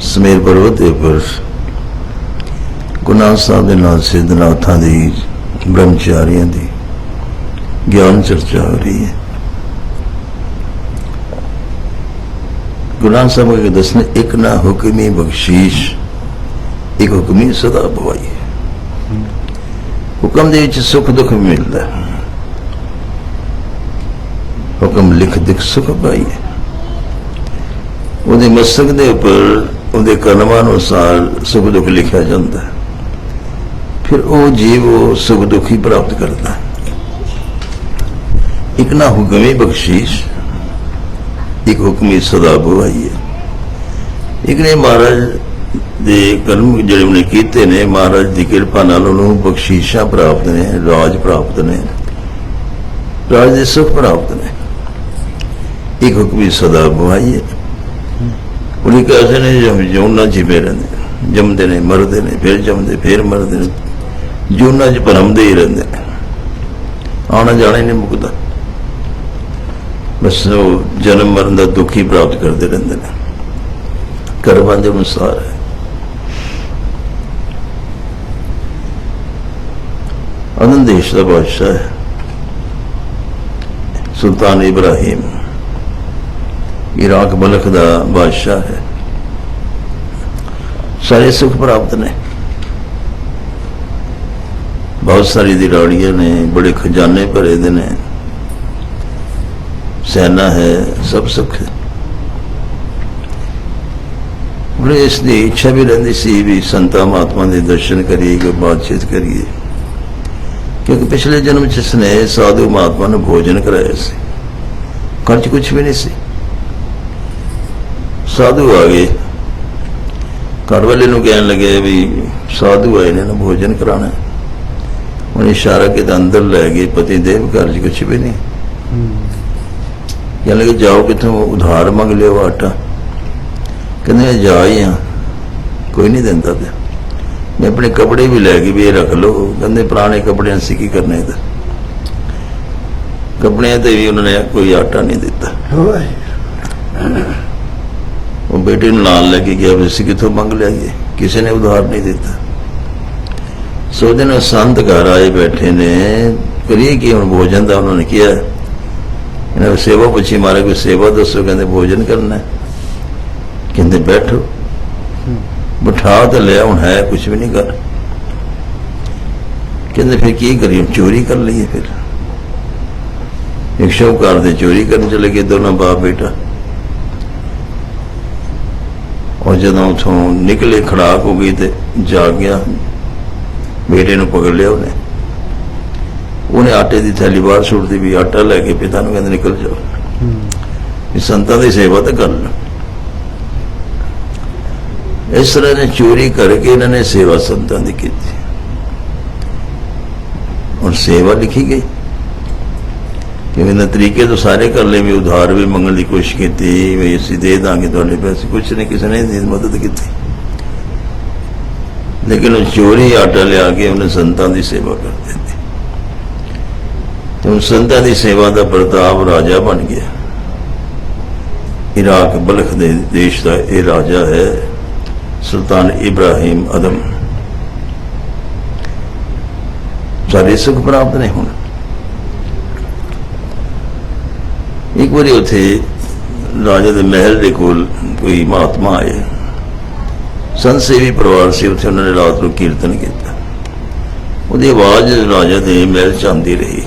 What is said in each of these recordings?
ਸਮੇਰ ਪਰਬਤ ਦੇ ਉੱਪਰ ਗੁਨਾਹ ਸਾਹਿਬ ਦੇ ਨਾਲ ਸਿੱਧਨਾਥਾਂ ਦੀ ਬ੍ਰਹਮਚਾਰੀਆਂ ਦੀ ਗਿਆਨ ਚਰਚਾ ਹੋ ਰਹੀ ਹੈ। ਗੁਨਾਹ ਸਾਹਿਬ ਕੇ ਦਸਨੇ ਇੱਕ ਨਾ ਹੁਕਮੀ ਬਖਸ਼ੀਸ਼, ਇੱਕ ਹੁਕਮੀ ਸਦਾ ਭਵਾਈ ਹੁਕਮ ਦੇ ਵਿੱਚ ਸੁਖ ਦੁੱਖ ਮਿਲਦਾ ਹੈ। ਹੁਕਮ ਲਿਖ ਦਿਖ ਸੁਖ ਪਾਈ ਹੈ। ਉਹਦੇ ਮਸਤਕ ਦੇ ਉੱਪਰ ਉਹਦੇ ਕਲਮਾਂ ਅਨੁਸਾਰ ਸੁਖ ਦੁੱਖ ਲਿਖਿਆ ਜਾਂਦਾ ਹੈ। ਫਿਰ ਉਹ ਜੀਵ ਉਹ ਸੁਖ ਦੁੱਖ ਹੀ ਪ੍ਰਾਪਤ ਕਰਦਾ ਹੈ। ਇੱਕ ਨਾ ਹੁਕਮੀ ਬਖਸ਼ੀਸ਼, ਇੱਕ ਹੁਕਮੀ ਸਦਾ ਬੁਆਈ ਹੈ। ਇੱਕ ਨੇ ਮਹਾਰਾਜ ਦੇ ਕਰਮ ਜਿਹੜੇ ਉਹਨੇ ਕੀਤੇ ਨੇ, ਮਹਾਰਾਜ ਦੀ ਕਿਰਪਾ ਨਾਲ ਉਹਨੂੰ ਬਖਸ਼ੀਸ਼ਾਂ ਪ੍ਰਾਪਤ ਨੇ, ਰਾਜ ਪ੍ਰਾਪਤ ਨੇ, ਰਾਜ ਦੇ ਸੁਖ ਪ੍ਰਾਪਤ ਨੇ। ਇੱਕ ਹੁਕਮੀ ਸਦਾ ਬੁਆਈ ਹੈ। ਉਹਨੇ ਕਹਿੰਦੇ ਨੇ ਜਮ ਜੋਨਾ ਜਿਵੇਂ ਰਹਿੰਦੇ ਜੰਮਦੇ ਨੇ, ਮਰਦੇ ਨੇ, ਫਿਰ ਜੰਮਦੇ, ਫਿਰ ਮਰਦੇ ਨੇ। ਜੂਨਾ ਚ ਭਰਮਦੇ ਹੀ ਰਹਿੰਦੇ ਨੇ ਆਉਣਾ ਜਾਣਾ ਹੀ ਨਹੀਂ ਮੁਕਦਾ। ਬਸ ਉਹ ਜਨਮ ਮਰਨ ਦਾ ਦੁੱਖ ਹੀ ਪ੍ਰਾਪਤ ਕਰਦੇ ਰਹਿੰਦੇ ਨੇ। ਕਰਮਾਂ ਦੇ ਅਨੁਸਾਰ ਹੈ। ਅਨੰਦ ਦੇਸ਼ ਦਾ ਬਾਦਸ਼ਾਹ ਹੈ। ਸੁਲਤਾਨ ਇਬਰਾਹੀਮ। ਇਰਾਕ ਬਲਖ ਦਾ ਬਾਦਸ਼ਾਹ ਹੈ। ਸਾਰੇ ਸੁਖ ਪ੍ਰਾਪਤ ਨੇ। ਬਹੁਤ ਸਾਰੀ ਦੀ ਨੇ, ਬੜੇ ਖਜ਼ਾਨੇ ਭਰੇ ਦੇ ਨੇ। ਸੈਨਾ ਹੈ, ਸਭ ਸੁਖ ਹੈ। ਉਹ ਇਸ ਦੀ ਇੱਛਾ ਵੀ ਰਹਿੰਦੀ ਸੀ ਵੀ ਸੰਤਾਂ ਮਹਾਤਮਾ ਦੇ ਦਰਸ਼ਨ ਕਰੀਏ ਕਿ ਬਾਤਚੀਤ ਕਰੀਏ। ਕਿਉਂਕਿ ਪਿਛਲੇ ਜਨਮ ਚ ਇਸਨੇ ਸਾਧੂ ਮਹਾਤਮਾ ਨੂੰ ਭੋਜਨ ਕਰਾਇਆ ਸੀ। ਘਰ ਚ ਕੁਝ ਵੀ ਨਹੀਂ ਸੀ। ਸਾਧੂ ਆ ਗਏ। ਘਰ ਵਾਲੇ ਨੂੰ ਕਹਿਣ ਲੱਗੇ ਵੀ ਸਾਧੂ ਆਏ ਨੇ ਨਾ ਭੋਜਨ ਕਰਾਣਾ। ਉਹਨੇ ਇਸ਼ਾਰਾ ਕੀਤਾ ਅੰਦਰ ਲੈ ਗਏ ਪਤੀ ਦੇਵ ਘਰ 'ਚ ਕੁਝ ਵੀ ਨਹੀਂ। ਕਹਿਣ ਲੱਗੇ ਜਾਓ ਕਿਥੋਂ ਉਧਾਰ ਮੰਗ ਲਿਓ ਆਟਾ। ਕਹਿੰਦੇ ਜਾ ਹੀ ਆ। ਕੋਈ ਨਹੀਂ ਦਿੰਦਾ ਪਿਆ ਮੈਂ ਆਪਣੇ ਕੱਪੜੇ ਵੀ ਲੈ ਗਏ ਵੀ ਇਹ ਰੱਖ ਲਓ। ਕਹਿੰਦੇ ਪੁਰਾਣੇ ਕੱਪੜਿਆਂ ਸੀ ਕੀ ਕਰਨੇ ਇਹਦਾ? ਕੱਪੜਿਆਂ ਤੇ ਵੀ ਉਹਨਾਂ ਨੇ ਕੋਈ ਆਟਾ ਨਹੀਂ ਦਿੱਤਾ। ਉਹ ਬੇਟੇ ਨੂੰ ਨਾਲ ਲੈ ਕੇ ਗਿਆ ਵੀ ਅਸੀਂ ਕਿੱਥੋਂ ਮੰਗ ਲਿਆਈਏ ਕਿਸੇ ਨੇ ਉਧਾਰ ਨਹੀਂ ਦਿੱਤਾ ਸੋ ਦਿਨ ਸੰਤ ਘਰ ਆਏ ਬੈਠੇ ਨੇ ਕਰੀਏ ਕੀ ਹੁਣ ਭੋਜਨ ਦਾ ਉਹਨਾਂ ਨੇ ਕਿਹਾ ਇਹਨਾਂ ਨੇ ਸੇਵਾ ਪੁੱਛੀ ਮਾਰੇ ਕੋਈ ਸੇਵਾ ਦੱਸੋ ਕਹਿੰਦੇ ਭੋਜਨ ਕਰਨਾ ਹੈ। ਕਹਿੰਦੇ ਬੈਠੋ ਬਿਠਾ ਤੇ ਲਿਆ ਹੁਣ ਹੈ ਕੁਝ ਵੀ ਨਹੀਂ ਕਰ ਕਹਿੰਦੇ ਫਿਰ ਕੀ ਕਰੀਏ ਚੋਰੀ ਕਰ ਲਈਏ ਫਿਰ ਇੱਕ ਸ਼ੌਕਾਰ ਦੇ ਚੋਰੀ ਕਰਨ ਚਲੇ ਗਏ ਦੋਨੋਂ ਬਾਪ ਬੇਟਾ ਔਰ ਜਦੋਂ ਉਥੋਂ ਨਿਕਲੇ, ਖੜਾਕ ਹੋ ਗਈ ਤੇ ਜਾ ਗਿਆ। ਬੇਟੇ ਨੂੰ ਪਕੜ ਲਿਆ ਉਹਨੇ। ਉਹਨੇ ਆਟੇ ਦੀ ਥੈਲੀ ਬਾਹਰ ਸੁੱਟਦੀ ਵੀ ਆਟਾ ਲੈ ਕੇ ਪਿਤਾ ਨੂੰ ਕਹਿੰਦੇ ਨਿਕਲ ਜਾਓ। ਇਹ ਸੰਤਾਂ ਦੀ ਸੇਵਾ ਤਾਂ ਕਰ ਲੈ ਇਸ ਤਰ੍ਹਾਂ ਨੇ ਚੋਰੀ ਕਰਕੇ ਇਹਨਾਂ ਨੇ ਸੇਵਾ ਸੰਤਾਂ ਦੀ ਕੀਤੀ। ਔਰ ਸੇਵਾ ਲਿਖੀ ਗਈ। ਕਿਵੇਂ ਨਾ ਤਰੀਕੇ ਤੋਂ ਸਾਰੇ ਕਰ ਲਏ, ਵੀ ਉਧਾਰ ਵੀ ਮੰਗਣ ਦੀ ਕੋਸ਼ਿਸ਼ ਕੀਤੀ, ਵੀ ਅਸੀਂ ਦੇ ਦਾਂਗੇ ਤੁਹਾਡੇ ਪੈਸੇ। ਕੁਛ ਨਹੀਂ, ਕਿਸੇ ਨੇ ਨਹੀਂ ਮਦਦ ਕੀਤੀ। ਲੇਕਿਨ ਉਹ ਚੋਰੀ ਆਟਾ ਲਿਆ ਕੇ ਉਹਨੇ ਸੰਤਾਂ ਦੀ ਸੇਵਾ ਕਰ ਦਿੱਤੀ। ਤੇ ਉਹ ਸੰਤਾਂ ਦੀ ਸੇਵਾ ਦਾ ਪ੍ਰਤਾਪ ਰਾਜਾ ਬਣ ਗਿਆ। ਇਰਾਕ ਬਲਖ ਦੇ ਦੇਸ਼ ਦਾ ਇਹ ਰਾਜਾ ਹੈ, ਸੁਲਤਾਨ ਇਬਰਾਹੀਮ ਅਦਮ। ਸਾਰੇ ਸੁਖ ਪ੍ਰਾਪਤ ਨੇ ਹੁਣ। ਇੱਕ ਵਾਰੀ ਉੱਥੇ ਰਾਜਾ ਦੇ ਮਹਿਲ ਦੇ ਕੋਲ ਕੋਈ ਮਹਾਤਮਾ ਆਏ। ਸੰਤ ਸੇਵੀ ਪਰਿਵਾਰ ਸੀ, ਉੱਥੇ ਉਹਨਾਂ ਨੇ ਰਾਤ ਨੂੰ ਕੀਰਤਨ ਕੀਤਾ। ਉਹਦੀ ਆਵਾਜ਼ ਰਾਜਾ ਦੇ ਮਹਿਲ ਚ ਆਉਂਦੀ ਰਹੀ।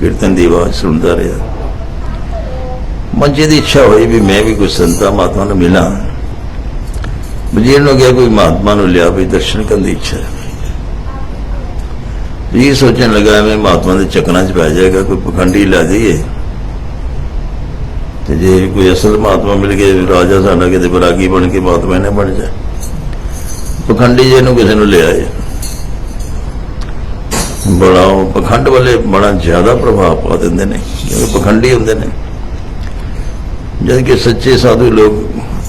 ਕੀਰਤਨ ਦੀ ਆਵਾਜ਼ ਸੁਣਦਾ ਰਿਹਾ। ਮੰਜੇ ਦੀ ਇੱਛਾ ਹੋਈ ਵੀ ਮੈਂ ਵੀ ਕੋਈ ਸੰਤਾ ਮਹਾਤਮਾ ਨੂੰ ਮਿਲਾਂ। ਵਜ਼ੀਰ ਨੂੰ ਗਿਆ ਕੋਈ ਮਹਾਤਮਾ ਨੂੰ ਲਿਆ ਵੀ ਦਰਸ਼ਨ ਕਰਨ ਦੀ ਇੱਛਾ ਹੈ। ਇਹ ਸੋਚਣ ਲੱਗਾ ਮੈਂ ਮਹਾਤਮਾ ਦੇ ਚੱਕਰਾਂ 'ਚ ਪੈ ਜਾਏਗਾ, ਕੋਈ ਪਖੰਡੀ ਲੈ ਜਾਈਏ। ਤੇ ਜੇ ਕੋਈ ਅਸਲ ਮਹਾਤਮਾ ਮਿਲ ਗਿਆ ਰਾਜਾ ਸਾਡਾ ਕਿਤੇ ਬਰਾਗੀ ਬਣ ਕੇ ਮਹਾਤਮਾ ਨੇ ਬਣ ਜਾ ਪਖੰਡੀ ਜੇ ਨੂੰ ਕਿਸੇ ਨੂੰ ਲਿਆ ਹੈ ਬੜਾ ਪਖੰਡ ਵਾਲੇ ਬੜਾ ਜ਼ਿਆਦਾ ਪ੍ਰਭਾਵ ਪਾ ਦਿੰਦੇ ਨੇ, ਕਿਉਂਕਿ ਪਖੰਡੀ ਹੁੰਦੇ ਨੇ। ਜਦ ਕਿ ਸੱਚੇ ਸਾਧੂ ਲੋਕ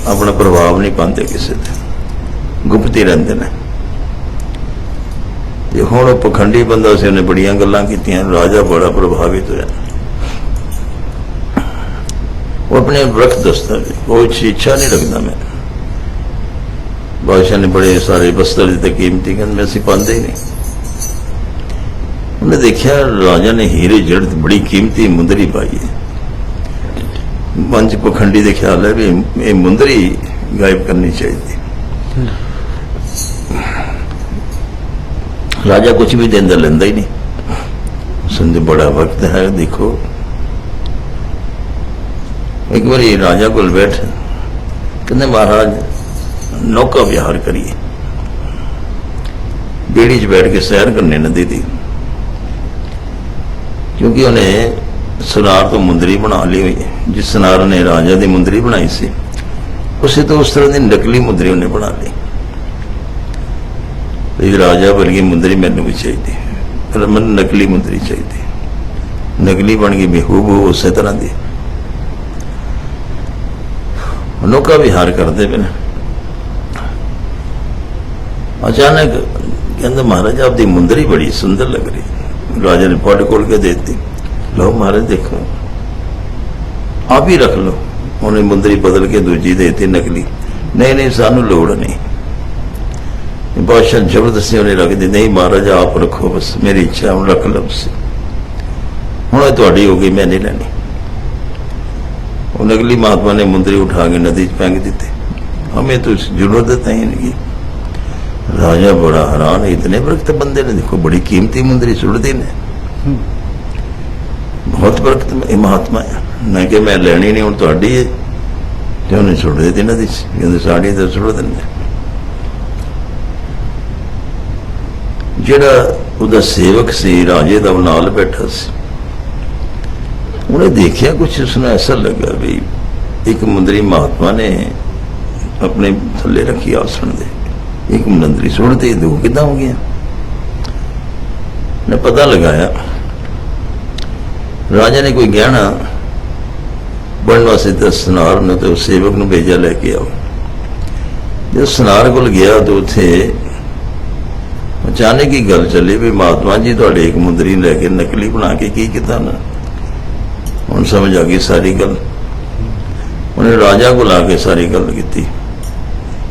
ਆਪਣਾ ਪ੍ਰਭਾਵ ਨਹੀਂ ਪਾਉਂਦੇ ਕਿਸੇ ਤੇ। ਗੁਪਤੀ ਰਹਿੰਦੇ ਨੇ। ਤੇ ਹੁਣ ਉਹ ਪਖੰਡੀ ਬੰਦਾ ਸੀ, ਉਹਨੇ ਬੜੀਆਂ ਗੱਲਾਂ ਕੀਤੀਆਂ, ਰਾਜਾ ਬੜਾ ਪ੍ਰਭਾਵਿਤ ਹੋਇਆ। ਉਹ ਆਪਣੇ ਵਕਤ ਦੱਸਦਾ ਵੀ ਕੋਈ ਚੀਜ਼ ਇੱਛਾ ਨਹੀਂ ਰੱਖਦਾ ਮੈਂ। ਬਾਦਸ਼ਾਹ ਨੇ ਬੜੇ ਸਾਰੇ ਬਸਤਰ ਦਿੱਤੇ, ਕੀਮਤੀ ਕਹਿੰਦੇ ਅਸੀਂ ਪਾਉਂਦੇ ਹੀ ਨਹੀਂ। ਉਹਨੇ ਦੇਖਿਆ ਰਾਜਾ ਨੇ ਹੀਰੇ ਜੜ ਬੜੀ ਕੀਮਤੀ ਮੁੰਦਰੀ ਪਾਈ ਹੈ। ਮਨ 'ਚ ਪਖੰਡੀ ਦੇ ਖਿਆਲ ਹੈ ਵੀ ਇਹ ਮੁੰਦਰੀ ਗਾਇਬ ਕਰਨੀ ਚਾਹੀਦੀ। ਰਾਜਾ ਕੁਝ ਵੀ ਦਿੰਦਾ ਲੈਂਦਾ ਹੀ ਨਹੀਂ। ਸੰਦੇ ਬੜਾ ਵਕਤ ਹੈ, ਦੇਖੋ। ਇੱਕ ਵਾਰੀ ਰਾਜਾ ਕੋਲ ਬੈਠ, ਕਹਿੰਦੇ ਮਹਾਰਾਜ, ਨੌਕਾ ਵਿਹਾਰ ਕਰੀਏ। ਬੇੜੀ 'ਚ ਬੈਠ ਕੇ ਸੈਰ ਕਰਨੇ ਨਦੀ ਦੀ। ਕਿਉਂਕਿ ਉਹਨੇ ਸੁਨਾਰ ਤੋਂ ਮੁੰਦਰੀ ਬਣਾ ਲਈ ਹੋਈ ਜਿਸ ਸੁਨਾਰ ਨੇ ਰਾਜਾ ਦੀ ਮੁੰਦਰੀ ਬਣਾਈ ਸੀ। ਉਸੇ ਤੋਂ ਉਸ ਤਰ੍ਹਾਂ ਦੀ ਨਕਲੀ ਮੁੰਦਰੀ ਉਹਨੇ ਬਣਾ ਲਈ। ਇਹ ਰਾਜਾ ਵਰਗੀ ਮੁੰਦਰੀ ਮੈਨੂੰ ਵੀ ਚਾਹੀਦੀ ਪਰ ਮੈਨੂੰ ਨਕਲੀ ਮੁੰਦਰੀ ਚਾਹੀਦੀ ਨਕਲੀ ਬਣ ਗਈ ਬੇਹੂਬ ਉਸੇ ਤਰ੍ਹਾਂ ਦੀ ਅਨੋਖਾ ਵਿਹਾਰ ਕਰਦੇ ਪਏ ਨੇ। ਅਚਾਨਕ ਕਹਿੰਦਾ ਮਹਾਰਾਜ, ਆਪਦੀ ਮੁੰਦਰੀ ਬੜੀ ਸੁੰਦਰ ਲੱਗ ਰਹੀ ਰਾਜਾ ਨੇ ਪੱਟ ਕੋਲ ਕੇ ਦੇ ਦਿੱਤੀ। ਲਓ ਮਹਾਰਾਜ, ਦੇਖੋ। ਆਪ ਹੀ ਰੱਖ ਲਓ। ਉਹਨੇ ਮੁੰਦਰੀ ਬਦਲ ਕੇ ਦੂਜੀ ਦੇ ਦਿੱਤੀ ਨਕਲੀ। ਨਹੀਂ ਨਹੀਂ, ਸਾਨੂੰ ਲੋੜ ਨਹੀਂ। ਬਾਦਸ਼ਾਹ ਜ਼ਬਰਦਸਤੀ ਉਹਨੇ ਰੱਖ ਦਿੱਤੀ। ਨਹੀਂ ਮਹਾਰਾਜ, ਆਪ ਰੱਖੋ ਬਸ। ਮੇਰੀ ਇੱਛਾ, ਹੁਣ ਰੱਖ ਲਓ ਤੁਸੀਂ। ਹੁਣ ਇਹ ਤੁਹਾਡੀ ਹੋ ਗਈ, ਮੈਂ ਨਹੀਂ ਲੈਣੀ। ਉਹ ਨਕਲੀ ਮਹਾਤਮਾ ਨੇ ਮੁੰਦਰੀ ਉਠਾ ਕੇ ਨਦੀ 'ਚ ਫੈਂਕ ਦਿੱਤੀ। तो ਜ਼ਰੂਰਤ ਹੀ ਨਹੀਂ ਰਾਜਾ ਬੜਾ ਹੈਰਾਨ ਹੈ, ਇਤਨੇ ਬਰਕਤ ਬੰਦੇ ਨੇ, ਦੇਖੋ ਬੜੀ ਕੀਮਤੀ ਮੁੰਦਰੀ ਸੁੱਟਦੇ ਨੇ। ਬਹੁਤ ਬਰਕਤ ਇਹ ਮਹਾਤਮਾ ਹੈ। ਨਾ ਮੈਂ ਲੈਣੀ ਨਹੀਂ, ਹੁਣ ਤੁਹਾਡੀ ਹੈ। ਤੇ ਉਹਨੇ ਸੁੱਟ ਦਿੱਤੀ ਨਦੀ 'ਚ, ਕਹਿੰਦੇ ਸਾਡੀ ਤਾਂ ਸੁੱਟ ਦਿੰਦੇ ਜਿਹੜਾ ਉਹਦਾ ਸੇਵਕ ਸੀ, ਰਾਜੇ ਦਾ ਉਹ ਨਾਲ ਬੈਠਾ ਸੀ। ਉਹਨੇ ਦੇਖਿਆ ਕੁਝ ਉਸਨੂੰ ਐਸਾ ਲੱਗਾ ਵੀ ਇੱਕ ਮੁੰਦਰੀ ਮਹਾਤਮਾ ਨੇ ਆਪਣੇ ਥੱਲੇ ਰੱਖੀ ਆਸਣ ਦੇ। ਇੱਕ ਮੁੰਦਰੀ ਸੁੱਟਦੇ ਦੋ ਕਿਦਾਂ ਹੋ ਗਿਆ ਨੇ ਪਤਾ ਲਗਾਇਆ, ਰਾਜਾ ਨੇ ਕੋਈ ਗਹਿਣਾ ਬਣਨ ਵਾਸਤੇ ਤਾਂ ਸਨਾਰ ਨੂੰ ਤੇ ਉਸ ਸੇਵਕ ਨੂੰ ਭੇਜਿਆ ਲੈ ਕੇ ਆਓ। ਜੇ ਸਨਾਰ ਕੋਲ ਗਿਆ ਤਾਂ ਉੱਥੇ ਅਚਾਨਕ ਹੀ ਗੱਲ ਚੱਲੀ ਵੀ ਮਹਾਤਮਾ ਜੀ ਤੁਹਾਡੇ ਇੱਕ ਮੁੰਦਰੀ ਲੈ ਕੇ ਨਕਲੀ ਬਣਾ ਕੇ ਕੀ ਕੀਤਾ ਨਾ। ਹੁਣ ਸਮਝ ਆ ਗਈ ਸਾਰੀ ਗੱਲ। ਉਹਨੇ ਰਾਜਾ ਕੋਲ ਆ ਕੇ ਸਾਰੀ ਗੱਲ ਕੀਤੀ।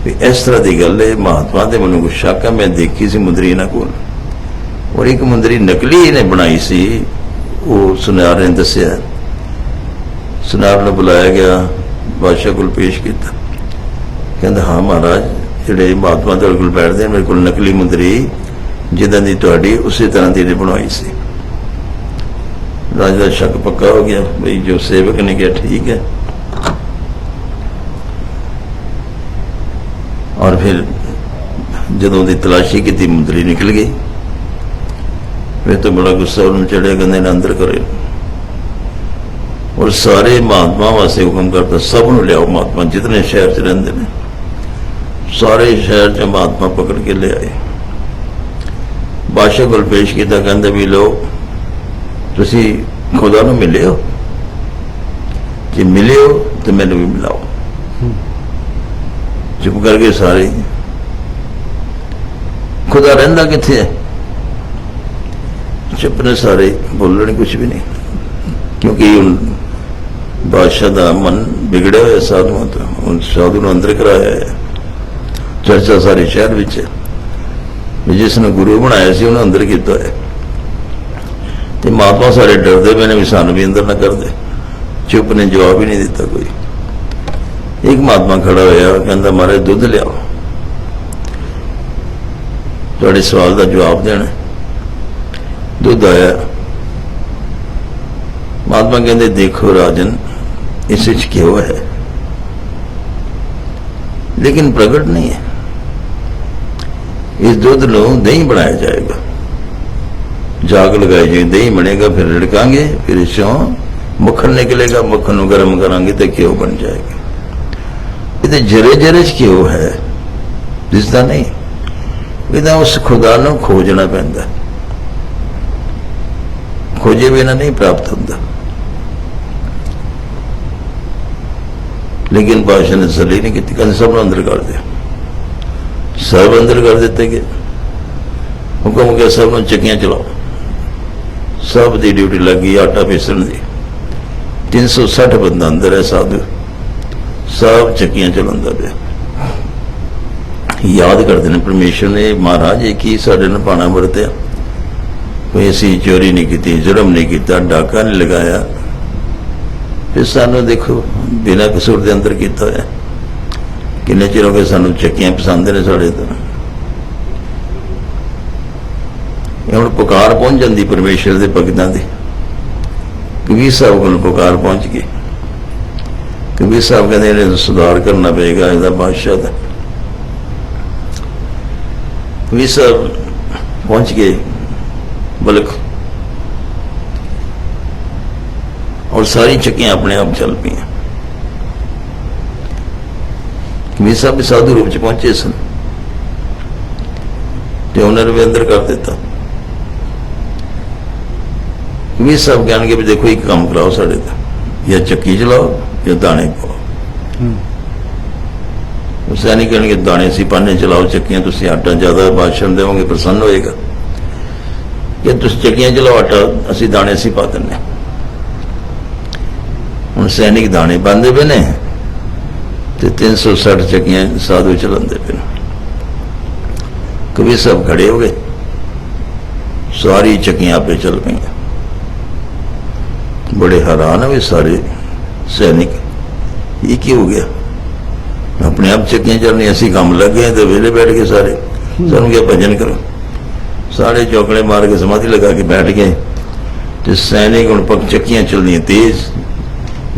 ਵੀ ਇਸ ਤਰ੍ਹਾਂ ਦੀ ਗੱਲ ਹੈ, ਮਹਾਤਮਾ ਦੇ ਮੈਨੂੰ ਕੁਛ ਸ਼ੱਕ ਹੈ? ਮੈਂ ਦੇਖੀ ਸੀ ਮੁੰਦਰੀ ਇਹਨਾਂ ਕੋਲ। ਔਰ ਇੱਕ ਮੁੰਦਰੀ ਨਕਲੀ ਇਹਨੇ ਬਣਾਈ ਸੀ। ਉਹ ਸੁਨਾਰ ਨੇ ਦੱਸਿਆ। ਸੁਨਾਰ ਨੂੰ ਬੁਲਾਇਆ ਗਿਆ, ਬਾਦਸ਼ਾਹ ਕੋਲ ਪੇਸ਼ ਕੀਤਾ। ਕਹਿੰਦਾ, ਹਾਂ ਮਹਾਰਾਜ, ਜਿਹੜੇ ਮਹਾਤਮਾ ਦੇ ਕੋਲ ਬੈਠਦੇ ਮੇਰੇ ਕੋਲ ਨਕਲੀ ਮੁੰਦਰੀ, ਜਿੱਦਾਂ ਦੀ ਤੁਹਾਡੀ, ਉਸੇ ਤਰ੍ਹਾਂ ਦੀ ਇਹਨੇ ਬਣਾਈ ਸੀ। ਰਾਜਾ ਦਾ ਸ਼ੱਕ ਪੱਕਾ ਹੋ ਗਿਆ ਬਈ ਜੋ ਸੇਵਕ ਨੇ ਕਿਹਾ ਠੀਕ ਹੈ। ਔਰ ਫਿਰ ਜਦੋਂ ਦੀ ਤਲਾਸ਼ੀ ਕੀਤੀ ਮੁੰਦਰੀ ਨਿਕਲ ਗਈ ਫਿਰ ਤਾਂ ਬੜਾ ਗੁੱਸਾ ਉਹਨੂੰ ਚੜਿਆ, ਕਹਿੰਦੇ ਨੇ ਅੰਦਰ ਕਰੇ। ਔਰ ਸਾਰੇ ਮਹਾਤਮਾ ਵਾਸਤੇ ਹੁਕਮ ਕਰਦਾ ਸਭ ਨੂੰ ਲਿਆਓ ਮਹਾਤਮਾ, ਜਿਤਨੇ ਸ਼ਹਿਰ 'ਚ ਰਹਿੰਦੇ ਨੇ। ਸਾਰੇ ਸ਼ਹਿਰ 'ਚ ਮਹਾਤਮਾ ਪਕੜ ਕੇ ਲਿਆਏ। ਬਾਦਸ਼ਾਹ ਕੋਲ ਪੇਸ਼ ਕੀਤਾ, ਕਹਿੰਦੇ ਵੀ ਲੋ ਤੁਸੀਂ ਖੁਦਾ ਨੂੰ ਮਿਲੇ ਹੋ। ਜੇ ਮਿਲੇ ਹੋ, ਤੇ ਮੈਨੂੰ ਵੀ ਮਿਲਾਓ। ਚੁੱਪ ਕਰਕੇ ਸਾਰੇ। ਖੁਦਾ ਰਹਿੰਦਾ ਕਿੱਥੇ ਹੈ? ਚੁੱਪ ਨੇ ਸਾਰੇ, ਬੋਲਣ ਕੁਝ ਵੀ ਨਹੀਂ। ਕਿਉਂਕਿ ਹੁਣ ਬਾਦਸ਼ਾਹ ਦਾ ਮਨ ਵਿਗੜਿਆ ਹੋਇਆ ਸਾਧੂਆਂ ਤੋਂ। ਹੁਣ ਸਾਧੂ ਨੂੰ ਅੰਦਰ ਕਰਾਇਆ ਹੈ। ਚਰਚਾ ਸਾਰੇ ਸ਼ਹਿਰ ਵਿੱਚ ਹੈ। ਜਿਸ ਨੇ ਗੁਰੂ ਬਣਾਇਆ ਸੀ, ਉਹਨੂੰ ਅੰਦਰ ਕੀਤਾ ਹੈ। ਤੇ ਮਾਪਾ ਸਾਰੇ ਡਰਦੇ ਪਏ ਨੇ ਵੀ ਸਾਨੂੰ ਵੀ ਅੰਦਰ ਨਾ ਕਰਦੇ ਚੁੱਪ ਨੇ, ਜਵਾਬ ਹੀ ਨਹੀਂ ਦਿੱਤਾ ਕੋਈ। ਇੱਕ ਮਹਾਤਮਾ ਖੜਾ ਹੋਇਆ ਕਹਿੰਦਾ, ਮਹਾਰਾਜ, ਦੁੱਧ ਲਿਆਓ। ਤੁਹਾਡੇ ਸਵਾਲ ਦਾ ਜਵਾਬ ਦੇਣਾ ਦੁੱਧ ਆਇਆ। ਮਹਾਤਮਾ ਕਹਿੰਦੇ, ਦੇਖੋ ਰਾਜਨ, ਇਸ ਵਿੱਚ ਕਿਉਂ ਹੈ। ਲੇਕਿਨ ਪ੍ਰਗਟ ਨਹੀਂ ਹੈ। ਇਸ ਦੁੱਧ ਨੂੰ ਦਹੀਂ ਬਣਾਇਆ ਜਾਏਗਾ। ਜਾਗ ਲਗਾਈ ਜਾਏ ਦਹੀਂ ਬਣੇਗਾ, ਫਿਰ ਰਿੜਕਾਂਗੇ, ਫਿਰ ਇਸ ਮੱਖਣ ਨਿਕਲੇਗਾ, ਮੱਖਣ ਨੂੰ ਗਰਮ ਕਰਾਂਗੇ ਤੇ ਘਿਓ ਬਣ ਜਾਏਗਾ। ਇਹਦੇ ਜਰੇ ਜਰੇ ਚ ਘਿਓ ਹੈ, ਦਿਸਦਾ ਨਹੀਂ। ਇਹਦਾ ਉਸ ਖੁਦਾ ਨੂੰ ਖੋਜਣਾ ਪੈਂਦਾ। ਖੋਜੇ ਬਿਨਾ ਨਹੀਂ ਪ੍ਰਾਪਤ ਹੁੰਦਾ। ਲੇਕਿਨ ਬਾਦਸ਼ਾਹ ਨੇ ਸਲੀ ਨਹੀਂ ਕੀਤੀ, ਕਹਿੰਦੇ ਸਭ ਨੂੰ ਅੰਦਰ ਕਰ ਦਿਆ ਸਭ ਅੰਦਰ ਕਰ ਦਿੱਤੇ ਗਏ। ਹੁਕਮ ਗਿਆ ਸਭ ਨੂੰ ਚੱਕੀਆਂ ਚਲਾਓ। ਸਭ ਦੀ ਡਿਊਟੀ ਲੱਗੀ ਆਟਾ ਪੀਸਣ ਦੀ। 360 ਬੰਦਾ ਅੰਦਰ ਹੈ ਸਾਧੂ। ਸਭ ਚੱਕੀਆਂ ਚਲਾਉਂਦਾ ਪਿਆ। ਯਾਦ ਕਰਦੇ ਨੇ ਪਰਮੇਸ਼ਰ ਨੇ, ਮਹਾਰਾਜ, ਇਹ ਕੀ ਸਾਡੇ ਨਾਲ ਪਾਣਾ ਵਰਤਿਆ? ਕੋਈ ਅਸੀਂ ਚੋਰੀ ਨਹੀਂ ਕੀਤੀ, ਜ਼ੁਲਮ ਨਹੀਂ ਕੀਤਾ, ਡਾਕਾ ਨਹੀਂ ਲਗਾਇਆ। ਫਿਰ ਸਾਨੂੰ ਦੇਖੋ, ਬਿਨਾਂ ਕਸੂਰ ਦੇ ਅੰਦਰ ਕੀਤਾ ਹੋਇਆ। ਕਿੰਨੇ ਚਿਰ ਹੋ ਗਏ ਸਾਨੂੰ ਚੱਕੀਆਂ ਪਸੰਦ ਨੇ ਸਾਡੇ ਤੋਂ ਇਹ ਹੁਣ ਪੁਕਾਰ ਪਹੁੰਚ ਜਾਂਦੀ ਪਰਮੇਸ਼ਰ ਦੇ ਭਗਤਾਂ ਦੀ। ਕਬੀਰ ਸਾਹਿਬ ਕੋਲ ਪੁਕਾਰ ਪਹੁੰਚ ਗਈ ਕਬੀਰ ਸਾਹਿਬ ਕਹਿੰਦੇ ਇਹਨੇ ਸੁਧਾਰ ਕਰਨਾ ਪਏਗਾ, ਇਹਦਾ ਬਾਦਸ਼ਾਹ ਦਾ। ਕਬੀਰ ਸਾਹਿਬ ਪਹੁੰਚ ਗਏ ਬਲਕ ਔਰ ਸਾਰੀ ਚੱਕੀਆਂ ਆਪਣੇ ਆਪ ਚੱਲ ਪਈਆਂ। ਕਬੀਰ ਸਾਹਿਬ ਵੀ ਸਾਧੂ ਰੂਪ ਚ ਪਹੁੰਚੇ ਸਨ। ਤੇ ਉਹਨਾਂ ਨੂੰ ਵੀ ਅੰਦਰ ਕਰ ਦਿੱਤਾ। ਸਾਹਿਬ ਕਹਿਣਗੇ ਵੀ ਦੇਖੋ ਇੱਕ ਕੰਮ ਕਰਾਓ ਸਾਡੇ ਦਾ ਜਾਂ ਚੱਕੀ ਚਲਾਓ ਜਾਂ ਦਾਣੇ ਪਾਓ। ਉਸ ਨਹੀਂ ਕਹਿਣਗੇ ਦਾਣੇ ਸੀ ਪਾਣੇ ਚਲਾਓ ਚੱਕੀਆਂ ਤੁਸੀਂ ਆਟਾ ਜ਼ਿਆਦਾ ਬਾਸ਼ਣ ਦੇਵੋਗੇ ਪ੍ਰਸੰਨ ਹੋਏਗਾ। ਕਿ ਤੁਸੀਂ ਚੱਕੀਆਂ ਚਲਾਓ ਆਟਾ ਅਸੀਂ ਦਾਣੇ ਸੀ ਪਾ ਹਾਂ। ਹੁਣ ਸੈਨਿਕ ਦਾਣੇ ਪਾਉਂਦੇ ਪਏ ਨੇ ਤੇ 360 ਚੱਕੀਆਂ ਸਾਧੂ ਚਲਾਉਂਦੇ ਪਏ ਨੇ। ਕਬੀਰ ਸਾਹਿਬ ਖੜੇ ਹੋ ਗਏ। ਸਾਰੀ ਚੱਕੀਆਂ ਆਪੇ ਚੱਲ ਪਈਆਂ। ਬੜੇ ਹੈਰਾਨ ਹੋਏ ਸਾਰੇ ਸੈਨਿਕ ਇਹ ਕੀ ਹੋ ਗਿਆ ਆਪਣੇ ਆਪ ਚੱਕੀਆਂ ਚੱਲਣੀ ਅਸੀਂ ਕੰਮ ਲੱਗੇ ਤੇ ਵੇਲੇ ਬੈਠ ਕੇ ਸਾਰੇ ਸਾਨੂੰ ਕਿਹਾ ਭਜਨ ਕਰੋ ਸਾਰੇ ਚੌਕੜੇ ਮਾਰ ਕੇ ਸਮਾਧੀ ਲਗਾ ਕੇ ਬੈਠ ਗਏ ਤੇ ਸੈਨਿਕ ਹੁਣ ਪੱਕ ਚੱਕੀਆਂ ਚੱਲਦੀਆਂ ਤੇਜ਼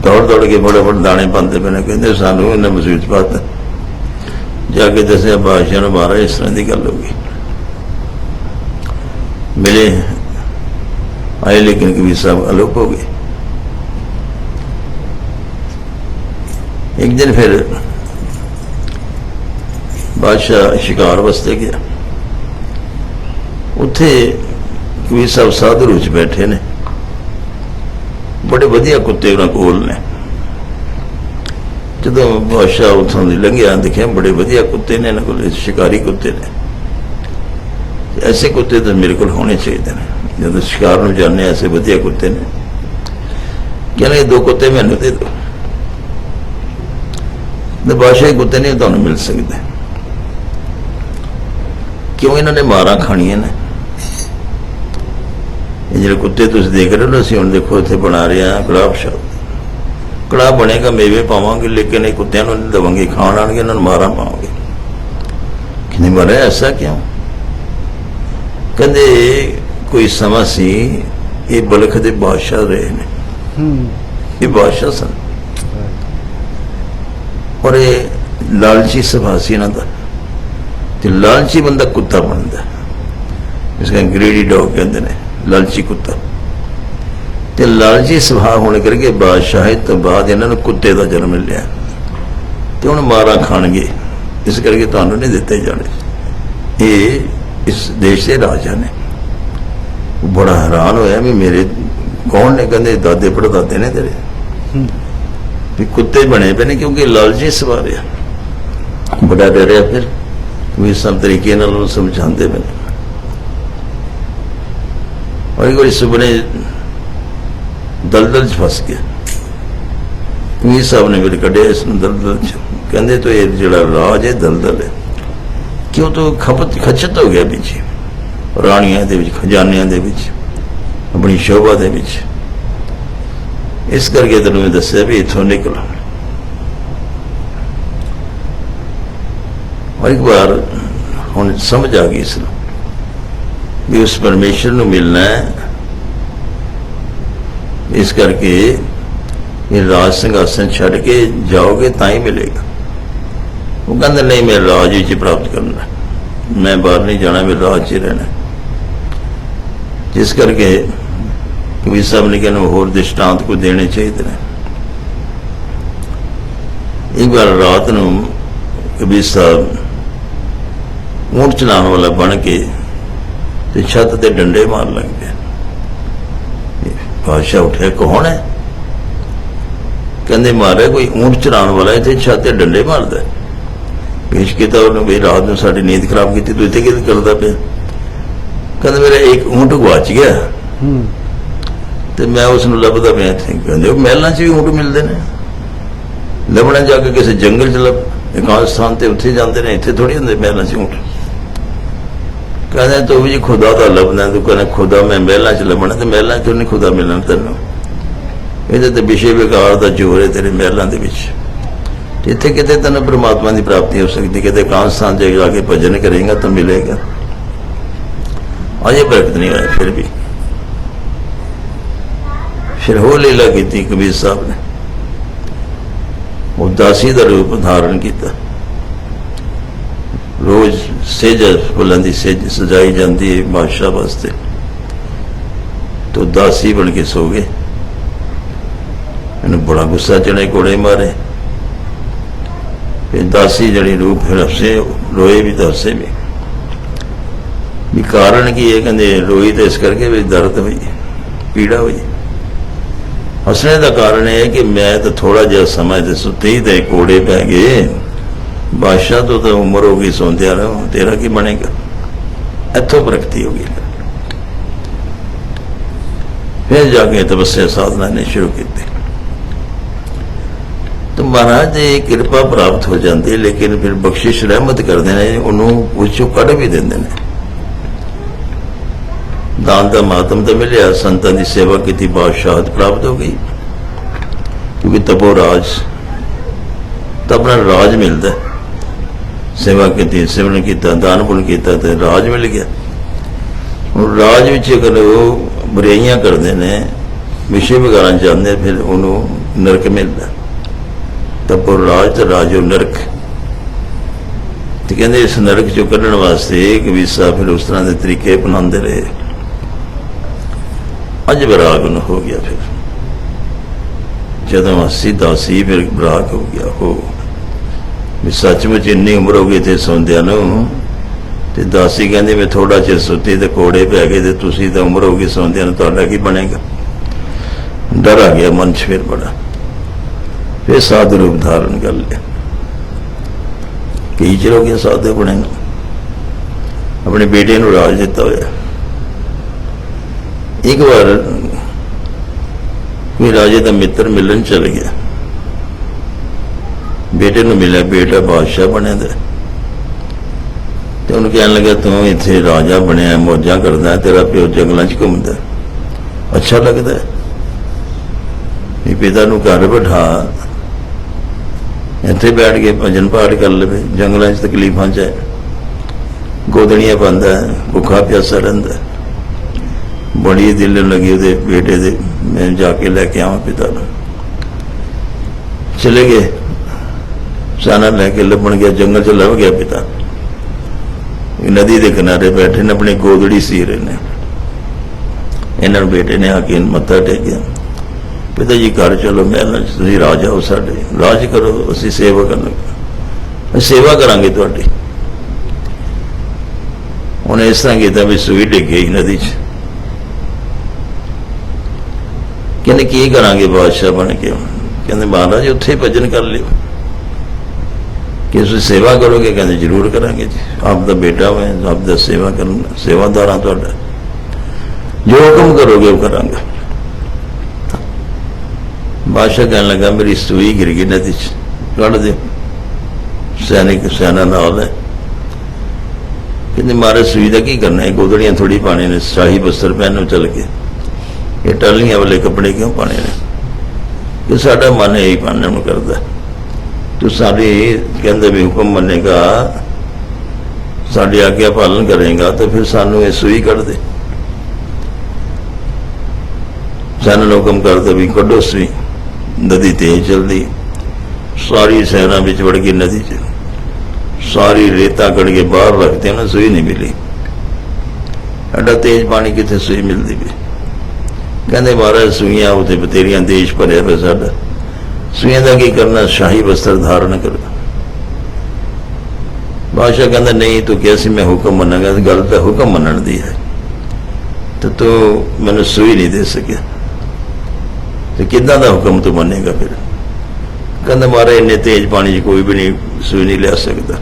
ਦੌੜ ਦੌੜ ਕੇ ਬੜੇ ਬੜੇ ਦਾਣੇ ਪਾਉਂਦੇ ਪਏ ਨੇ ਕਹਿੰਦੇ ਸਾਨੂੰ ਇਹਨਾਂ ਮੁਸੀਬਤ ਪਾਤਾ ਜਾ ਕੇ ਦੱਸਿਆ ਬਾਦਸ਼ਾਹ ਨੂੰ ਮਹਾਰਾਜ ਇਸ ਤਰ੍ਹਾਂ ਦੀ ਗੱਲ ਹੋ ਗਈ ਮਿਲੇ ਆਏ ਲੇਕਿਨ ਕਬੀਰ ਸਾਹਿਬ ਅਲੋਪ ਹੋ ਗਏ ਇੱਕ ਦਿਨ ਫਿਰ ਬਾਦਸ਼ਾਹ ਸ਼ਿਕਾਰ ਵਾਸਤੇ ਗਿਆ ਉੱਥੇ ਕਬੀਰ ਸਾਹਿਬ ਸਾਧੂ ਵਿੱਚ ਬੈਠੇ ਨੇ ਬੜੇ ਵਧੀਆ ਕੁੱਤੇ ਉਹਨਾਂ ਕੋਲ ਨੇ ਜਦੋਂ ਬਾਦਸ਼ਾਹ ਉੱਥੋਂ ਦੀ ਲੰਘਿਆ ਦੇਖਿਆ ਬੜੇ ਵਧੀਆ ਕੁੱਤੇ ਨੇ ਇਹਨਾਂ ਕੋਲ ਸ਼ਿਕਾਰੀ ਕੁੱਤੇ ਨੇ ਐਸੇ ਕੁੱਤੇ ਤਾਂ ਮੇਰੇ ਕੋਲ ਹੋਣੇ ਚਾਹੀਦੇ ਨੇ ਜਦੋਂ ਸ਼ਿਕਾਰ ਨੂੰ ਜਾਣੇ ਐਸੇ ਵਧੀਆ ਕੁੱਤੇ ਨੇ ਕਹਿੰਦੇ ਦੋ ਕੁੱਤੇ ਮੈਨੂੰ ਦੇ ਦਿਓ ਤੇ ਬਾਦਸ਼ਾਹ ਕੁੱਤੇ ਨਹੀਂ ਤੁਹਾਨੂੰ ਮਿਲ ਸਕਦੇ। ਕਿਉਂ ਇਹਨਾਂ ਨੇ ਮਾਰਾਂ ਖਾਣੀਆਂ ਨੇ? ਇਹ ਜਿਹੜੇ ਕੁੱਤੇ ਤੁਸੀਂ ਦੇਖ ਰਹੇ ਹੋ ਅਸੀਂ ਹੁਣ ਦੇਖੋ ਇੱਥੇ ਬਣਾ ਰਹੇ ਆ ਕੜਾਹ ਸ਼ਬਦ ਕੜਾਹ ਬਣੇਗਾ ਮੇਵੇ ਪਾਵਾਂਗੇ ਲੇਕਿਨ ਇਹ ਕੁੱਤਿਆਂ ਨੂੰ ਨਹੀਂ ਦੇਵਾਂਗੇ ਖਾਣ ਆਣਗੇ ਇਹਨਾਂ ਨੂੰ ਮਾਰਾਂ ਪਾਵਾਂਗੇ। ਕਿੰਨੇ ਮਾਰੇ ਐਸਾ ਕਿਉਂ? ਕਹਿੰਦੇ ਕੋਈ ਸਮਾਂ ਸੀ ਇਹ ਬਲਖ ਦੇ ਬਾਦਸ਼ਾਹ ਰਹੇ ਨੇ। ਇਹ ਬਾਦਸ਼ਾਹ ਸਨ। ਔਰ ਇਹ ਲਾਲਚੀ ਸੁਭਾਅ ਸੀ ਇਹਨਾਂ ਦਾ। ਤੇ ਲਾਲਚੀ ਬੰਦਾ ਕੁੱਤਾ ਬਣਦਾ। ਇਸ ਨੂੰ ਗ੍ਰੇਡੀ ਡੌਗ ਕਹਿੰਦੇ ਨੇ, ਲਾਲਚੀ ਕੁੱਤਾ। ਤੇ ਲਾਲਚੀ ਸੁਭਾਅ ਹੋਣ ਕਰਕੇ ਬਾਦਸ਼ਾਹ ਤੋਂ ਬਾਅਦ ਇਹਨਾਂ ਨੂੰ ਕੁੱਤੇ ਦਾ ਜਨਮ ਲਿਆ ਤੇ ਹੁਣ ਮਾਰਾ ਖਾਣਗੇ। ਇਸ ਕਰਕੇ ਤੁਹਾਨੂੰ ਨਹੀਂ ਦਿੱਤੇ ਜਾਣੇ। ਇਹ ਇਸ ਦੇਸ਼ ਦੇ ਰਾਜਾ ਨੇ। ਬੜਾ ਹੈਰਾਨ ਹੋਇਆ ਵੀ ਮੇਰੇ ਕੌਣ ਨੇ? ਕਹਿੰਦੇ, ਦਾਦੇ, ਪੜਦਾਦੇ ਨੇ ਤੇਰੇ। ਵੀ ਕੁੱਤੇ ਬਣੇ ਪਏ ਨੇ ਕਿਉਂਕਿ ਲਾਲਚੀ ਸੁਭਾਅ ਰਿਹਾ ਬੜਾ ਡਰਿਆ ਫਿਰ ਵੀ ਸਭ ਤਰੀਕੇ ਨਾਲ ਉਹਨੂੰ ਸਮਝਾਉਂਦੇ ਪਏ ਨੇ। ਔਰ ਕੋਈ ਸੁਪਨੇ ਦਲਦਲ ਚ ਫਸ ਗਿਆ। ਵੀ ਸਾਹਿਬ ਨੇ ਵੀ ਕੱਢਿਆ, ਇਸ ਨੂੰ ਦਲਦਲ ਚ। ਕਹਿੰਦੇ ਤੋ ਇਹ ਜਿਹੜਾ ਰਾਜ ਹੈ, ਦਲਦਲ ਹੈ। ਕਿਉਂ ਤੋ ਖਪਤ, ਖਚਤ ਹੋ ਗਿਆ ਵਿੱਚ? ਰਾਣੀਆਂ ਦੇ ਵਿੱਚ, ਖਜ਼ਾਨਿਆਂ ਦੇ ਵਿੱਚ, ਆਪਣੀ ਸ਼ੋਭਾ ਦੇ ਵਿੱਚ। ਇਸ ਕਰਕੇ ਤੈਨੂੰ ਮੈਂ ਦੱਸਿਆ ਵੀ ਇਥੋਂ ਨਿਕਲ। ਔਰ ਇੱਕ ਵਾਰ ਹੁਣ ਸਮਝ ਆ ਗਈ ਇਸ ਨੂੰ ਵੀ ਉਸ ਪਰਮੇਸ਼ਰ ਨੂੰ ਮਿਲਣਾ ਹੈ। ਇਸ ਕਰਕੇ ਇਹ ਰਾਜ ਸਿੰਘਾਸਨ ਛੱਡ ਕੇ ਜਾਓਗੇ ਤਾਂ ਹੀ ਮਿਲੇਗਾ। ਉਹ ਕਹਿੰਦਾ, ਨਹੀਂ, ਮੈਂ ਰਾਜ ਵਿੱਚ ਪ੍ਰਾਪਤ ਕਰਨਾ ਮੈਂ ਬਾਹਰ ਨਹੀਂ ਜਾਣਾ, ਮੈਂ ਰਾਜ 'ਚ ਰਹਿਣਾ ਜਿਸ ਕਰਕੇ ਕਬੀਰ ਸਾਹਿਬ ਨੇ ਕਿਹਾ ਹੋਰ ਦ੍ਰਿਸ਼ਟਾਂਤ ਕੋ ਦੇਣੇ ਚਾਹੀਦੇ ਨੇ। ਇੱਕ ਵਾਰ ਰਾਤ ਨੂੰ ਕਬੀਰ ਸਾਹਿਬ ਊਂਟ ਚਲਾਉਣ ਵਾਲਾ ਬਣ ਕੇ ਤੇ ਛੱਤ ਤੇ ਡੰਡੇ ਮਾਰ ਲੱਗ ਪਿਆ। ਬਾਦਸ਼ਾਹ ਉੱਠਿਆ, ਕੌਣ ਹੈ? ਕਹਿੰਦੇ, ਮਾਰੇ ਕੋਈ ਊਂਟ ਚਲਾਉਣ ਵਾਲਾ ਇੱਥੇ ਛੱਤ ਤੇ ਡੰਡੇ ਮਾਰਦਾ ਪੇਸ਼ ਕੀਤਾ ਉਹਨੂੰ ਵੀ ਰਾਤ ਨੂੰ ਸਾਡੀ ਨੀਂਦ ਖਰਾਬ ਕੀਤੀ, ਤੂੰ ਇੱਥੇ ਕੀ ਕਰਦਾ ਪਿਆ? ਕਹਿੰਦੇ, ਮੇਰਾ ਇੱਕ ਊਂਟ ਗਵਾਚ ਗਿਆ। ਹੂੰ। ਤੇ ਮੈਂ ਉਸ ਨੂੰ ਲੱਭਦਾ ਪਿਆ ਇੱਥੇ ਕਹਿੰਦੇ ਉਹ ਮਹਿਲਾਂ 'ਚ ਵੀ ਊਂਟ ਮਿਲਦੇ ਨੇ। ਲੱਭਣਾ ਜਾ ਕੇ ਕਿਸੇ ਜੰਗਲ 'ਚ ਲੱਭ ਇਕਾਂਤ ਸਥਾਨ ਤੇ ਉੱਥੇ ਜਾਂਦੇ ਨੇ, ਇੱਥੇ ਥੋੜੀ ਹੁੰਦੇ ਮਹਿਲਾਂ 'ਚ ਊਂਟ। ਕਹਿੰਦੇ ਤੂੰ ਵੀ ਖੁਦਾ ਦਾ ਲੱਭਣਾ ਤੂੰ ਕਹਿੰਦਾ, ਖੁਦਾ, ਮੈਂ ਮਹਿਲਾਂ 'ਚ ਲੱਭਣਾ ਤੇ ਮਹਿਲਾਂ 'ਚ ਨਹੀਂ ਖੁਦਾ ਮਿਲਣਾ ਤੈਨੂੰ। ਇਹਦੇ ਤੇ ਵਿਸ਼ੇ ਵਿਕਾਰ ਦਾ ਜੋਰ ਹੈ ਤੇਰੇ ਮਹਿਲਾਂ ਦੇ ਵਿੱਚ। ਜਿੱਥੇ ਕਿਤੇ ਤੈਨੂੰ ਪ੍ਰਮਾਤਮਾ ਦੀ ਪ੍ਰਾਪਤੀ ਹੋ ਸਕਦੀ, ਕਿਤੇ ਇਕਾਂਤ ਸਥਾਨ 'ਚ ਜਾ ਕੇ ਭਜਨ ਕਰੇਗਾ ਤਾਂ ਮਿਲੇਗਾ। ਅਜੇ ਪ੍ਰਗਟ ਨਹੀਂ ਹੋਇਆ, ਫਿਰ ਵੀ। ਫਿਰ ਹੋ ਲੀਲਾ ਕੀਤੀ ਕਬੀਰ ਸਾਹਿਬ ਨੇ। ਉਦਾਸੀ ਦਾ ਰੂਪ ਧਾਰਨ ਕੀਤਾ। ਰੋਜ਼ ਸੇਜ ਦੀ ਸੇਜ ਸਜਾਈ ਜਾਂਦੀ ਹੈ ਬਾਦਸ਼ਾਹ ਵਾਸਤੇ। ਤੋ ਦਾਸੀ ਬਣ ਕੇ ਸੋ ਗਏ। ਇਹਨੂੰ ਬੜਾ ਗੁੱਸਾ ਚੜੇ ਕੋੜੇ ਮਾਰੇ। ਫਿਰ ਦਾਸੀ ਜਿਹੜੀ ਰੂਪ ਫਿਰ ਹੱਸੇ, ਰੋਏ ਵੀ ਤਾਂ ਵੀ। ਵੀ ਕਾਰਨ ਕੀ ਹੈ? ਕਹਿੰਦੇ ਰੋਈ ਤੇ ਇਸ ਕਰਕੇ ਵੀ ਦਰਦ ਹੋਈ, ਪੀੜਾ ਹੋਈ। ਹੱਸਣੇ ਦਾ ਕਾਰਨ ਇਹ ਹੈ ਕਿ ਮੈਂ ਤਾਂ ਥੋੜਾ ਜਿਹਾ ਸਮਾਂ ਤੇ ਸੁੱਤੇ ਹੀ ਤੇ ਕੋੜੇ ਪੈ ਗਏ। ਬਾਦਸ਼ਾਹ ਤੋਂ ਤਾਂ ਉਮਰ ਹੋ ਗਈ, ਸੌਂਦਿਆ ਰਹੋ। ਤੇਰਾ ਕੀ ਬਣੇਗਾ? ਇੱਥੋਂ ਪ੍ਰਗਤੀ ਹੋ ਗਈ। ਫਿਰ ਜਾ ਕੇ ਤਪੱਸਿਆ ਸਾਧਨਾ ਨੇ ਸ਼ੁਰੂ ਕੀਤੀ। ਤੇ ਮਹਾਰਾਜ ਦੀ ਕਿਰਪਾ ਪ੍ਰਾਪਤ ਹੋ ਜਾਂਦੀ ਲੇਕਿਨ ਫਿਰ ਬਖਸ਼ਿਸ਼ ਰਹਿਮਤ ਕਰਦੇ ਨੇ, ਉਹਨੂੰ ਉੱਚੋਂ ਕੱਢ ਵੀ ਦਿੰਦੇ ਨੇ। ਦਾਨ ਦਾ ਮਾਤਮ ਤਾਂ ਮਿਲਿਆ, ਸੰਤਾਂ ਦੀ ਸੇਵਾ ਕੀਤੀ ਬਾਦਸ਼ਾਹਤ ਪ੍ਰਾਪਤ ਹੋ ਗਈ। ਕਿਉਂਕਿ ਤਪੋ ਰਾਜ, ਤਾਂ ਆਪਣਾ ਰਾਜ ਮਿਲਦਾ। ਸੇਵਾ ਕੀਤੀ, ਸਿਮਰਨ ਕੀਤਾ, ਦਾਨ ਪੁੰਨ ਕੀਤਾ ਤੇ ਰਾਜ ਮਿਲ ਗਿਆ। ਹੁਣ ਰਾਜ ਵਿੱਚ ਅਗਰ ਉਹ ਬੁਰਾਈਆਂ ਕਰਦੇ ਨੇ, ਵਿਸ਼ੇ ਵਿਗਾਰਾਂ ਜਾਂਦੇ, ਫਿਰ ਉਹਨੂੰ ਨਰਕ ਮਿਲਦਾ। ਤਪੋ ਰਾਜ ਤੇ ਰਾਜੋ ਨਰਕ। ਤੇ ਕਹਿੰਦੇ ਇਸ ਨਰਕ ਚੋਂ ਕੱਢਣ ਵਾਸਤੇ ਕਬੀਰ ਫਿਰ ਉਸ ਤਰ੍ਹਾਂ ਦੇ ਤਰੀਕੇ ਅਪਣਾਉਂਦੇ ਰਹੇ। ਅੱਜ ਵਿਰਾਗ ਨੂੰ ਹੋ ਗਿਆ ਫਿਰ। ਜਦੋਂ ਸਿੱਧਾ ਸੀ ਫਿਰ ਵਿਰਾਗ ਹੋ ਗਿਆ, ਹੋ। ਵੀ ਸੱਚਮੁੱਚ ਇੰਨੀ ਉਮਰ ਹੋ ਗਈ ਤੇ ਸੌਂਦਿਆਂ ਨੂੰ ਤੇ ਦਾਸੀ ਕਹਿੰਦੀ, ਮੈਂ ਥੋੜਾ ਚਿਰ ਸੁੱਤੀ ਤੇ ਕੋੜੇ ਪੈ ਗਏ ਤੇ ਤੁਸੀਂ ਤਾਂ ਉਮਰ ਹੋ ਗਈ, ਸੌਂਦਿਆਂ ਨੂੰ ਤੁਹਾਡਾ ਕੀ ਬਣੇਗਾ? ਡਰ ਆ ਗਿਆ ਮਨ 'ਚ ਫਿਰ ਬੜਾ। ਫਿਰ ਸਾਧੂ ਰੂਪ ਧਾਰਨ ਕਰ ਲਿਆ। ਕੀ ਚਿਰ ਹੋ ਗਿਆ ਸਾਧੂ ਬਣੇਗਾ ਆਪਣੇ ਬੇਟੇ ਨੂੰ ਰਾਜ ਦਿੱਤਾ ਹੋਇਆ। ਇੱਕ ਵਾਰ ਕੋਈ ਰਾਜੇ ਦਾ ਮਿੱਤਰ ਮਿਲਣ ਚਲ ਗਿਆ। ਬੇਟੇ ਨੂੰ ਮਿਲਿਆ, ਬੇਟਾ ਬਾਦਸ਼ਾਹ ਬਣਿਆ ਦਾ ਤੇ ਉਹਨੂੰ ਕਹਿਣ ਲੱਗਾ, ਤੂੰ ਇੱਥੇ ਰਾਜਾ ਬਣਿਆ, ਮੌਜਾਂ ਕਰਦਾ, ਤੇਰਾ ਪਿਓ ਜੰਗਲਾਂ 'ਚ ਘੁੰਮਦਾ। ਅੱਛਾ ਲੱਗਦਾ ਵੀ ਪਿਤਾ ਨੂੰ ਘਰ ਬਿਠਾ, ਇੱਥੇ ਬੈਠ ਕੇ ਭਜਨ ਪਾਠ ਕਰ ਲਵੇ, ਜੰਗਲਾਂ 'ਚ ਤਕਲੀਫਾਂ 'ਚ ਹੈ। ਗੋਦੜੀਆਂ ਪਾਉਂਦਾ ਭੁੱਖਾ ਪਿਆਸਾ ਰਹਿੰਦਾ ਬੜੀ ਦਿਲ ਲੱਗੀ ਉਹਦੇ ਬੇਟੇ ਦੇ। ਮੈਂ ਜਾ ਕੇ ਲੈ ਕੇ ਆਵਾਂ ਪਿਤਾ ਨੂੰ। ਚਲੇ ਗਏ। ਸਾਨਾ ਲੈ ਕੇ ਲੱਭਣ ਗਿਆ, ਜੰਗਲ ਚ ਲੱਭ ਗਿਆ ਪਿਤਾ। ਨਦੀ ਦੇ ਕਿਨਾਰੇ ਬੈਠੇ ਨੇ, ਆਪਣੀ ਗੋਦੜੀ ਸੀ ਰਹੇ ਨੇ। ਇਹਨਾਂ ਨੂੰ ਬੇਟੇ ਨੇ ਆ ਕੇ ਮੱਥਾ ਟੇਕਿਆ। ਪਿਤਾ ਜੀ, ਘਰ ਚਲੋ ਮਹਿਲਾਂ ਤੁਸੀਂ ਰਾਜਾ ਹੋ ਸਾਡੇ। ਰਾਜ ਕਰੋ, ਅਸੀਂ ਸੇਵਾ ਕਰਨ ਸੇਵਾ ਕਰਾਂਗੇ ਤੁਹਾਡੀ। ਉਹਨੇ ਇਸ ਤਰ੍ਹਾਂ ਕੀਤਾ ਵੀ ਸੂਈ ਡਿੱਗ ਗਈ ਨਦੀ 'ਚ। ਕਹਿੰਦੇ ਕੀ ਕਰਾਂਗੇ ਬਾਦਸ਼ਾਹ ਬਣ ਕੇ? ਕਹਿੰਦੇ ਮਹਾਰਾਜ, ਉੱਥੇ ਭਜਨ ਕਰ ਲਿਓ। ਕਿ ਤੁਸੀਂ ਸੇਵਾ ਕਰੋਗੇ? ਕਹਿੰਦੇ ਜ਼ਰੂਰ ਕਰਾਂਗੇ ਜੀ। ਆਪ ਦਾ ਬੇਟਾ ਮੈਂ, ਆਪ ਦਾ ਸੇਵਾ ਕਰਨ, ਸੇਵਾਦਾਰਾਂ ਤੁਹਾਡਾ। ਜੋ ਹੁਕਮ ਕਰੋਗੇ ਉਹ ਕਰਾਂਗਾ। ਬਾਦਸ਼ਾਹ ਕਹਿਣ ਲੱਗਾ, ਮੇਰੀ ਸੂਈ ਗਿਰ ਗਈ ਨਦੀ ਚ। ਕੱਢ ਦੇ ਸੈਨਿਕ, ਸੈਨਾ ਨਾਲ ਹੈ। ਕਹਿੰਦੇ ਮਾਰੇ ਸੂਈ ਦਾ ਕੀ ਕਰਨਾ? ਹੈ ਗੋਦੜੀਆਂ ਥੋੜੀ ਪਾਣੇ ਨੇ। ਸ਼ਾਹੀ ਬਸਤਰ ਪਹਿਨੋ ਚੱਲ ਕੇ। ਇਹ ਟਾਲੀਆਂ ਵਾਲੇ ਕੱਪੜੇ ਕਿਉਂ ਪਾਣੇ ਨੇ? ਇਹ ਸਾਡਾ ਮਨ ਇਹੀ ਪਾਣਨ ਨੂੰ ਕਰਦਾ। ਤੂੰ ਸਾਡੇ ਕਹਿੰਦੇ ਵੀ ਹੁਕਮ ਮੰਨੇਗਾ, ਸਾਡੀ ਆਗਿਆ ਪਾਲਨ ਕਰੇਗਾ, ਤਾਂ ਫਿਰ ਸਾਨੂੰ ਇਹ ਸੂਈ ਕੱਢ ਦੇ। ਸਾਨੂੰ ਹੁਕਮ ਕਰਦਾ ਵੀ ਕੱਢੋ ਸੂਈ, ਨਦੀ ਤੇਜ਼ ਚਲਦੀ। ਸਾਰੀ ਸੈਨਾ ਵਿੱਚ ਵੜ ਗਈ ਨਦੀ 'ਚ। ਸਾਰੀ ਰੇਤਾ ਕੱਢ ਕੇ ਬਾਹਰ ਰੱਖਦੇ ਉਹਨਾਂ ਸੂਈ ਨਹੀਂ ਮਿਲੀ। ਸਾਡਾ ਤੇਜ਼ ਪਾਣੀ ਕਿੱਥੇ ਸੂਈ ਮਿਲਦੀ ਵੀ ਕਹਿੰਦੇ ਮਹਾਰਾਜ ਸੂਈਆਂ ਉਤੇ ਬਤੇਰੀਆਂ ਦੇਸ਼ ਭਰਿਆ ਪਿਆ ਸਾਡਾ। ਸੂਈਆਂ ਦਾ ਕੀ ਕਰਨਾ? ਸ਼ਾਹੀ ਵਸਤਰ ਧਾਰਨ ਕਰਨਾ। ਬਾਦਸ਼ਾਹ ਕਹਿੰਦਾ, ਨਹੀਂ, ਤੂੰ ਕਿਹਾ ਸੀ ਮੈਂ ਹੁਕਮ ਮੰਨਾਂਗਾ, ਤੇ ਗੱਲ ਤਾਂ ਹੁਕਮ ਮੰਨਣ ਦੀ ਹੈ। ਤੇ ਤੂੰ ਮੈਨੂੰ ਸੂਈ ਨਹੀਂ ਦੇ ਸਕਿਆ। ਤੇ ਕਿੱਦਾਂ ਦਾ ਹੁਕਮ ਤੂੰ ਮੰਨੇਗਾ ਫਿਰ? ਕਹਿੰਦਾ, ਮਹਾਰਾਜ, ਇੰਨੇ ਤੇਜ਼ ਪਾਣੀ 'ਚ ਕੋਈ ਵੀ ਨਹੀਂ, ਸੂਈ ਨਹੀਂ ਲਿਆ ਸਕਦਾ।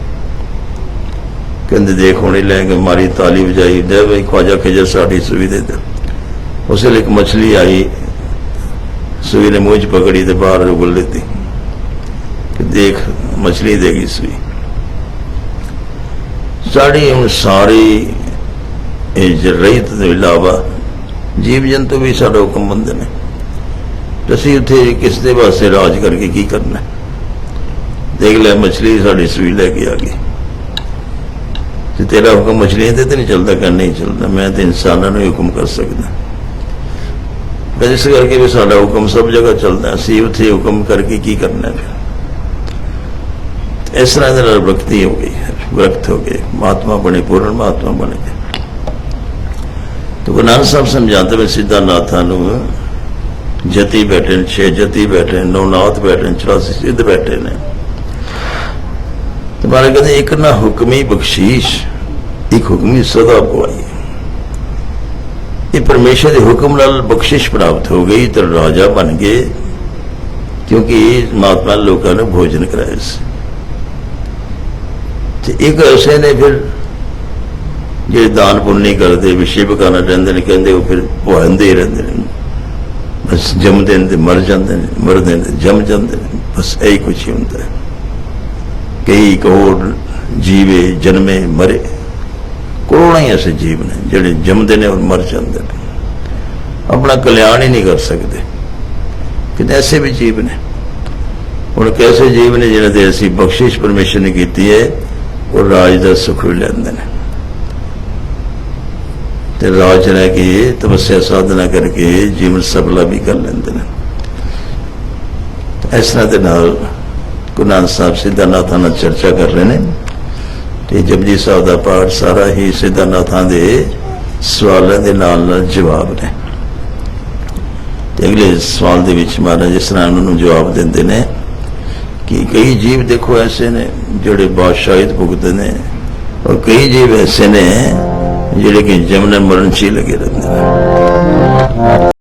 ਕਹਿੰਦੇ, ਦੇਖ, ਹੁਣੇ ਲੈ ਕੇ ਮਾਰੀ ਤਾਲੀ ਵਜਾਈ, ਦੇ ਬਈ, ਖਵਾਜਾ ਖਜਰ ਸਾਡੀ ਸੂਈ ਦੇ ਦੇ। ਉਸ ਵੇਲੇ ਇੱਕ ਮਛਲੀ ਆਈ ਸੂਈ ਨੇ ਮੂੰਹ 'ਚ ਪਕੜੀ ਤੇ ਬਾਹਰ ਉਗਲ ਦਿੱਤੀ ਕਿ ਦੇਖ, ਮਛਲੀ ਦੇਗੀ ਸੂਈ। ਸਾਡੀ ਹੁਣ ਸਾਰੀ ਇਹ ਜਰਈਤ ਦੇ ਇਲਾਵਾ ਜੀਵ ਜੰਤੂ ਵੀ ਸਾਡਾ ਹੁਕਮ ਬੰਦੇ ਨੇ। ਤੇ ਅਸੀਂ ਉੱਥੇ ਕਿਸ ਦੇ ਵਾਸਤੇ ਰਾਜ ਕਰਕੇ ਕੀ ਕਰਨਾ? ਦੇਖ ਲੈ, ਮਛਲੀ ਸਾਡੀ ਸੂਈ ਲੈ ਕੇ ਆ ਗਈ। ਤੇ ਤੇਰਾ ਹੁਕਮ ਮਛਲੀਆਂ ਤੇ ਤਾਂ ਨਹੀਂ ਚੱਲਦਾ ਕਿ ਨਹੀਂ ਚੱਲਦਾ। ਮੈਂ ਤੇ ਇਨਸਾਨਾਂ ਨੂੰ ਹੀ ਹੁਕਮ ਕਰ ਸਕਦਾ। ਬਸ ਇਸ ਕਰਕੇ ਵੀ ਸਾਡਾ ਹੁਕਮ ਸਭ ਜਗ੍ਹਾ ਚੱਲਦਾ ਅਸੀਂ ਉੱਥੇ ਹੁਕਮ ਕਰਕੇ ਕੀ ਕਰਨਾ ਹੈ ਇਸ ਤਰ੍ਹਾਂ ਦੇ ਨਾਲ ਵਿਅਕਤੀ ਹੋ ਗਈ ਹੈ ਵਿਅਕਤ ਹੋ ਗਏ ਮਹਾਤਮਾ ਬਣੇ ਪੂਰਨ ਮਹਾਤਮਾ ਬਣ ਗਏ तो गुरु नानक साहब समझाते हुए सिद्धानाथा ਨੂੰ ਜਤੀ ਬੈਠੇ ਨੇ ਛੇ ਜਤੀ ਬੈਠੇ ਨੇ ਨੌਨਾਥ ਬੈਠੇ ਨੇ 84 ਸਿੱਧ ਬੈਠੇ ਨੇ ਤੇ ਬਾਰੇ ਕਹਿੰਦੇ ਇੱਕ ਨਾ ਹੁਕਮੀ ਬਖਸ਼ੀਸ਼ ਇੱਕ ਹੁਕਮੀ ਸਦਾ ਪਵਾਈ ਇਹ ਪਰਮੇਸ਼ਰ ਦੇ ਹੁਕਮ ਨਾਲ ਬਖਸ਼ਿਸ਼ ਪ੍ਰਾਪਤ ਹੋ ਗਈ ਤੇ ਰਾਜਾ ਬਣ ਗਏ, ਕਿਉਂਕਿ ਮਾਤਮਾ ਲੋਕਾਂ ਨੂੰ ਭੋਜਨ ਕਰਾਇਆ ਸੀ। ਤੇ ਇੱਕ ਐਸੇ ਨੇ ਫਿਰ ਜਿਹੜੇ ਦਾਨ ਪੁੰਨ ਕਰਦੇ ਵਿਸ਼ੇ ਬਕਾਨਾ ਰਹਿੰਦੇ ਨੇ, ਕਹਿੰਦੇ ਉਹ ਫਿਰ ਭੁਆਉਂਦੇ ਰਹਿੰਦੇ ਨੇ। ਬਸ ਜੰਮਦੇ ਨੇ ਤੇ ਮਰ ਜਾਂਦੇ ਨੇ, ਮਰਦੇ ਨੇ ਤੇ ਜੰਮ ਜਾਂਦੇ ਨੇ। ਬਸ ਇਹੀ ਕੁਛ ਹੀ ਹੁੰਦਾ ਹੈ। ਕਈ ਕਰੋੜ ਜੀਵੇ ਜਨਮੇ ਮਰੇ। ਕਰੋੜਾਂ ਹੀ ਐਸੇ ਜੀਵ ਨੇ, ਜਿਹੜੇ ਜੰਮਦੇ ਨੇ ਔਰ ਮਰ ਜਾਂਦੇ ਨੇ। ਆਪਣਾ ਕਲਿਆਣ ਹੀ ਨਹੀਂ ਕਰ ਸਕਦੇ। ਕਿ ਐਸੇ ਵੀ ਜੀਵ ਨੇ। ਹੁਣ ਕੈਸੇ ਜੀਵ ਨੇ ਜਿਹਨਾਂ ਦੇ ਅਸੀਂ ਬਖਸ਼ਿਸ਼ ਪਰਮੇਸ਼ਰ ਨੇ ਕੀਤੀ ਹੈ, ਉਹ ਰਾਜ ਦਾ ਸੁਖ ਵੀ ਲੈਂਦੇ ਨੇ। ਤੇ ਰਾਜ ਰਹਿ ਕੇ ਤਪੱਸਿਆ ਸਾਧਨਾ ਕਰਕੇ ਜੀਵਨ ਸਫਲਾ ਵੀ ਕਰ ਲੈਂਦੇ ਨੇ। ਇਸ ਤਰ੍ਹਾਂ ਦੇ ਨਾਲ ਗੁਰੂ ਨਾਨਕ ਸਾਹਿਬ ਸਿੱਧਾ ਸਿੱਧਾਨਾਥਾਂ ਨਾਲ ਚਰਚਾ ਕਰ ਰਹੇ ਨੇ। ਤੇ ਜਪਜੀ ਸਾਹਿਬ ਦਾ ਪਾਠ ਸਾਰਾ ਹੀ ਸਿੱਧਾਨਾਥਾਂ ਦੇ ਸਵਾਲਾਂ ਦੇ ਨਾਲ ਨਾਲ ਜਵਾਬ ਨੇ। ਤੇ ਅਗਲੇ ਸਵਾਲ ਦੇ ਵਿੱਚ ਮਹਾਰਾਜ ਇਸ ਤਰ੍ਹਾਂ ਉਹਨਾਂ ਨੂੰ ਜਵਾਬ ਦਿੰਦੇ ਨੇ ਕਿ ਕਈ ਜੀਵ ਦੇਖੋ ਐਸੇ ਨੇ ਜਿਹੜੇ ਬਾਦਸ਼ਾਹਿਤ ਭੁਗਤਦੇ ਨੇ ਔਰ ਕਈ ਜੀਵ ਐਸੇ ਨੇ ਜਿਹੜੇ ਕਿ ਜਮਨ ਮਰਨ ਚ ਲੱਗੇ ਰਹਿੰਦੇ ਨੇ।